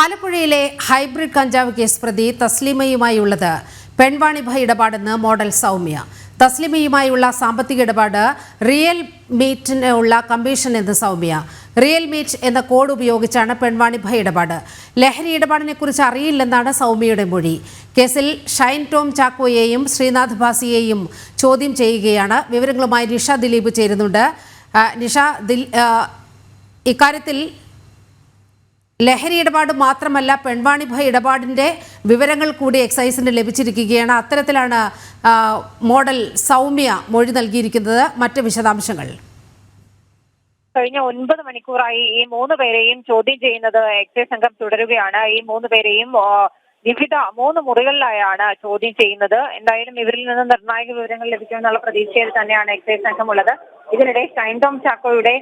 ആലപ്പുഴയിലെ ഹൈബ്രിഡ് കഞ്ചാവ് കേസ് പ്രതി തസ്ലിമയുമായുള്ളത് പെൺവാണിഭ ഇടപാടെന്ന് മോഡൽ സൗമ്യ. തസ്ലിമയുമായുള്ള സാമ്പത്തിക ഇടപാട് റിയൽ മീറ്റിനുള്ള കമ്മീഷൻ എന്ന് സൗമ്യ. റിയൽ മീറ്റ് എന്ന കോഡ് ഉപയോഗിച്ചാണ് പെൺവാണിഭ ഇടപാട്. ലഹരി ഇടപാടിനെ കുറിച്ച് അറിയില്ലെന്നാണ് സൗമ്യയുടെ മൊഴി. കേസിൽ ഷൈൻ ടോം ചാക്കോയെയും ശ്രീനാഥ് ഭാസിയെയും ചോദ്യം ചെയ്യുകയാണ്. വിവരങ്ങളുമായി നിഷ ദിലീപ് ചേരുന്നുണ്ട്. നിഷ ദിൽ ഇക്കാര്യത്തിൽ ലഹരി ഇടപാട് മാത്രമല്ല പെൺവാണിഭ ഇടപാടിന്റെ വിവരങ്ങൾ കൂടി എക്സൈസിന് ലഭിച്ചിരിക്കുകയാണ്. അത്തരത്തിലാണ് മോഡൽ സൗമ്യ മൊഴി നൽകിയിരിക്കുന്നത്. മറ്റ് വിശദാംശങ്ങൾ. കഴിഞ്ഞ ഒൻപത് മണിക്കൂറായി ഈ മൂന്ന് പേരെയും ചോദ്യം ചെയ്യുന്നത് എക്സൈസ് സംഘം തുടരുകയാണ്. ഈ മൂന്ന് പേരെയും വിവിധ മൂന്ന് മുറികളിലായാണ് ചോദ്യം ചെയ്യുന്നത്. എന്തായാലും ഇവരിൽ നിന്ന് നിർണായക വിവരങ്ങൾ ലഭിക്കുമെന്നുള്ള പ്രതീക്ഷയിൽ തന്നെയാണ് എക്സൈസ് സംഘമുള്ളത്. ഇതിനിടെ ഷൈൻ ടോം ചാക്കോയുടെ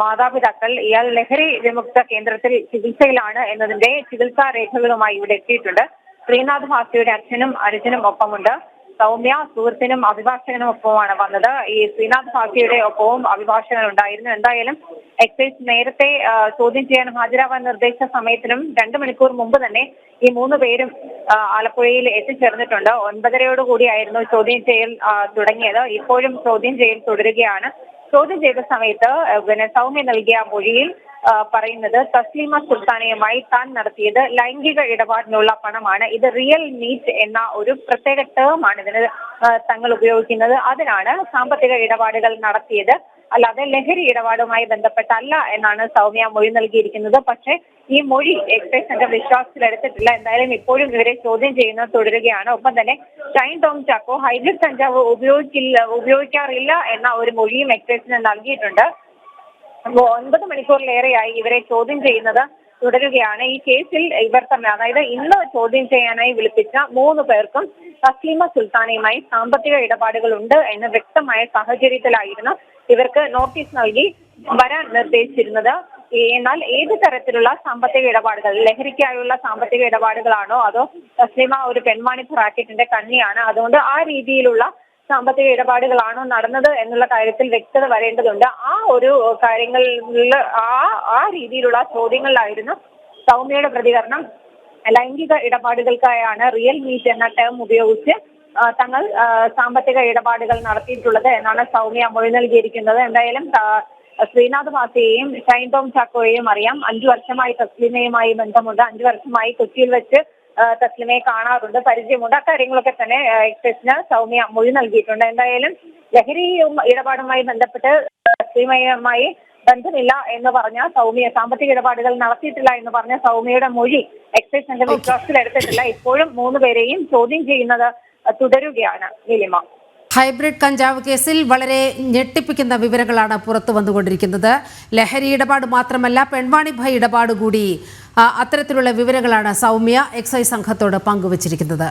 മാതാപിതാക്കൾ ഇയാൾ ലഹരി വിമുക്ത കേന്ദ്രത്തിൽ ചികിത്സയിലാണ് എന്നതിന്റെ ചികിത്സാ രേഖകളുമായി ഇവിടെ എത്തിയിട്ടുണ്ട്. ശ്രീനാഥ് ഭാസിയുടെ അച്ഛനും അനുജനും ഒപ്പമുണ്ട്. സൗമ്യ സുഹൃത്തിനും അഭിഭാഷകനും ഒപ്പമാണ് വന്നത്. ഈ ശ്രീനാഥ് ഭാഗ്യയുടെ ഒപ്പവും അഭിഭാഷകൻ ഉണ്ടായിരുന്നു. എന്തായാലും എക്സൈസ് നേരത്തെ ചോദ്യം ചെയ്യാൻ ഹാജരാവാൻ നിർദ്ദേശിച്ച സമയത്തിനും രണ്ടു മണിക്കൂർ മുമ്പ് തന്നെ ഈ മൂന്ന് പേരും ആലപ്പുഴയിൽ എത്തിച്ചേർന്നിട്ടുണ്ട്. ഒൻപതരയോടുകൂടിയായിരുന്നു ചോദ്യം ചെയ്യൽ തുടങ്ങിയത്. ഇപ്പോഴും ചോദ്യം ചെയ്യൽ തുടരുകയാണ്. ചോദ്യം ചെയ്ത സമയത്ത് പിന്നെ സൗമ്യ നൽകിയ മൊഴിയിൽ പറയുന്നത് തസ്ലീമ സുൽത്താനയുമായി താൻ നടത്തിയത് ലൈംഗിക ഇടപാടിനുള്ള പണമാണ്. ഇത് റിയൽ മീറ്റ് എന്ന ഒരു പ്രത്യേക ടേം ആണ് ഇതിന് തങ്ങൾ ഉപയോഗിക്കുന്നത്. അതിനാണ് സാമ്പത്തിക ഇടപാടുകൾ നടത്തിയത്. അല്ലാതെ ലഹരി ഇടപാടുമായി ബന്ധപ്പെട്ടല്ല എന്നാണ് സൗമ്യ മൊഴി നൽകിയിരിക്കുന്നത്. പക്ഷേ ഈ മൊഴി എക്സൈസ് സംഘം വിശ്വാസത്തിലെടുത്തിട്ടില്ല എന്തായാലും ഇപ്പോഴും ഇവരെ ചോദ്യം ചെയ്യുന്നത് തുടരുകയാണ്. ഒപ്പം തന്നെ ഷൈൻ ടോം ചാക്കോ ഹൈബ്രിഡ് കഞ്ചാവ് ഉപയോഗിക്കില്ല ഉപയോഗിക്കാറില്ല എന്ന ഒരു മൊഴിയും എക്സൈസിന് നൽകിയിട്ടുണ്ട്. ഒൻപത് മണിക്കൂറിലേറെയായി ഇവരെ ചോദ്യം ചെയ്യുന്നത് തുടരുകയാണ്. ഈ കേസിൽ ഇവർ തമ്മിൽ അതായത് ഇന്ന് ചോദ്യം ചെയ്യാനായി വിളിപ്പിച്ച മൂന്ന് പേർക്കും തസ്ലീമ സുൽത്താനയുമായി സാമ്പത്തിക ഇടപാടുകൾ ഉണ്ട് എന്ന് വ്യക്തമായ സാഹചര്യത്തിലായിരുന്നു ഇവർക്ക് നോട്ടീസ് നൽകി വരാൻ നിർദ്ദേശിച്ചിരുന്നത്. എന്നാൽ ഏത് തരത്തിലുള്ള സാമ്പത്തിക ഇടപാടുകൾ ലഹരിക്കായുള്ള സാമ്പത്തിക ഇടപാടുകളാണോ അതോ തസ്ലിമ ഒരു പെൺവാണിഭ റാക്കറ്റിന്റെ കണ്ണിയാണ് അതുകൊണ്ട് ആ രീതിയിലുള്ള സാമ്പത്തിക ഇടപാടുകളാണോ നടന്നത് എന്നുള്ള കാര്യത്തിൽ വ്യക്തത വരേണ്ടതുണ്ട്. ആ ഒരു കാര്യങ്ങളിൽ ആ ആ രീതിയിലുള്ള ചോദ്യങ്ങളിലായിരുന്നു സൗമ്യയുടെ പ്രതികരണം. ലൈംഗിക ഇടപാടുകൾക്കായാണ് റിയൽ മീറ്റ് എന്ന ടേം ഉപയോഗിച്ച് തങ്ങൾ സാമ്പത്തിക ഇടപാടുകൾ നടത്തിയിട്ടുള്ളത് എന്നാണ് സൗമ്യ മൊഴി നൽകിയിരിക്കുന്നത്. എന്തായാലും ശ്രീനാഥ് ഭാസിയെയും ഷൈൻ ടോം ചാക്കോയെയും അറിയാം. അഞ്ചു വർഷമായി തസ്ലിമയുമായി ബന്ധമുണ്ട്. അഞ്ചു വർഷമായി കൊച്ചിയിൽ വെച്ച് തസ്ലിമയെ കാണാറുണ്ട്. പരിചയമുണ്ട്. അക്കാര്യങ്ങളൊക്കെ തന്നെ എക്സ്പ്രസിന് സൗമ്യ മൊഴി നൽകിയിട്ടുണ്ട്. എന്തായാലും ലഹരി ഇടപാടുമായി ബന്ധപ്പെട്ട് തസ്ലിമയുമായി ബന്ധമില്ല എന്ന് പറഞ്ഞ സൗമ്യ സാമ്പത്തിക ഇടപാടുകൾ നടത്തിയിട്ടില്ല എന്ന് പറഞ്ഞ സൗമ്യയുടെ മൊഴി എക്സൈസ് സംഘം വിശ്വാസത്തിലെടുത്തിട്ടില്ല. ഇപ്പോഴും മൂന്ന് പേരെയും ചോദ്യം ചെയ്യുന്നത് തുടരുകയാണ് നീലിമ. ഹൈബ്രിഡ് കഞ്ചാവ് കേസിൽ വളരെ ഞെട്ടിപ്പിക്കുന്ന വിവരങ്ങളാണ് പുറത്തു വന്നുകൊണ്ടിരിക്കുന്നത്. ലഹരി ഇടപാട് മാത്രമല്ല പെൺവാണിഭ ഇടപാട് കൂടി അത്തരത്തിലുള്ള വിവരങ്ങളാണ് സൗമ്യ എക്സൈസ് സംഘത്തോട് പങ്കുവച്ചിരിക്കുന്നത്.